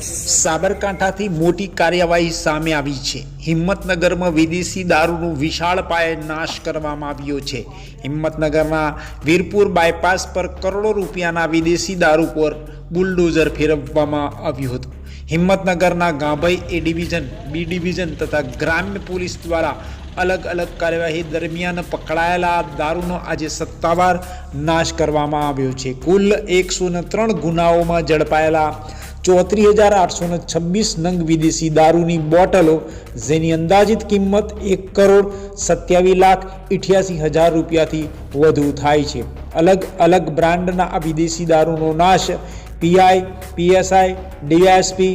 સાબરકાંઠાથી મોટી કાર્યવાહી સામે આવી છે. હિંમતનગરમાં વિદેશી દારૂનો વિશાળ પાયે નાશ કરવામાં આવ્યો છે. હિંમતનગરના વીરપુર બાયપાસ પર કરોડો રૂપિયાના વિદેશી દારૂ પર બુલડોઝર ફેરવવામાં આવ્યું હતું. હિંમતનગરના ગાંભઈ એ ડિવિઝન, બી ડિવિઝન તથા ગ્રામ્ય પોલીસ દ્વારા અલગ અલગ કાર્યવાહી દરમિયાન પકડાયેલા દારૂનો આજે સત્તાવાર નાશ કરવામાં આવ્યો છે. કુલ એકસો ત્રણ ગુનાઓમાં ઝડપાયેલા ચોત્રીસ હજાર આઠસો ને છવ્વીસ નંગ વિદેશી દારૂની બોટલો, જેની અંદાજિત કિંમત એક કરોડ સત્યાવીસ લાખ ઇઠ્યાસી હજાર રૂપિયાથી વધુ થાય છે. અલગ અલગ બ્રાન્ડના આ વિદેશી દારૂનો નાશ પીઆઈ પીએસઆઈ ડીએસપી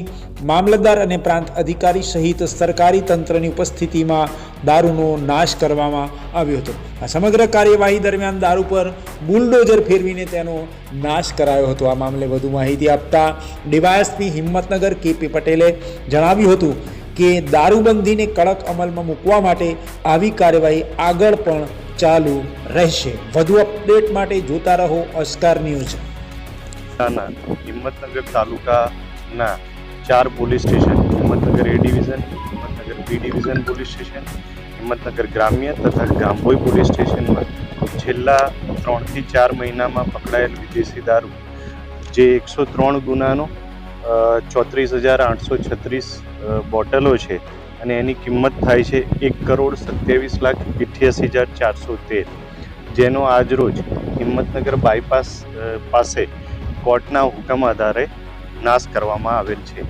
મામલતદાર અને પ્રાંત અધિકારી સહિત સરકારી તંત્રની ઉપસ્થિતિમાં દારૂનો નાશ કરવામાં આવ્યો હતો. આ સમગ્ર કાર્યવાહી દરમિયાન દારૂ પર બુલડોઝર ફેરવીને તેનો નાશ કરાયો હતો. આ મામલે વધુ માહિતી આપતા ડીવાયએસપી હિંમતનગર કેપી પટેલે જણાવ્યું હતું કે દારૂબંધીને કડક અમલમાં મૂકવા માટે આવી કાર્યવાહી આગળ પણ ચાલુ રહેશે. વધુ અપડેટ માટે જોતા રહો અસ્કાર ન્યૂઝ. હિંમતનગર તાલુકાના ચાર police station, Himmatnagar A division Himmatnagar B division police station, Himmatnagar ગ્રામ્ય તથા ગાંભોઈ પોલીસ સ્ટેશનમાં છેલ્લા ત્રણથી ચાર મહિનામાં પકડાયેલ વિદેશી દારૂ, જે એકસો ત્રણ ગુનાનો ચોત્રીસ હજાર આઠસો છત્રીસ બોટલો છે અને એની કિંમત થાય છે એક કરોડ સત્યાવીસ લાખ અઠ્યાસી હજાર ચારસો તેર. જેનો આજરોજ હિંમતનગર બાયપાસ પાસે કોર્ટના હુકમ આધારે નાશ કરવામાં આવેલ છે.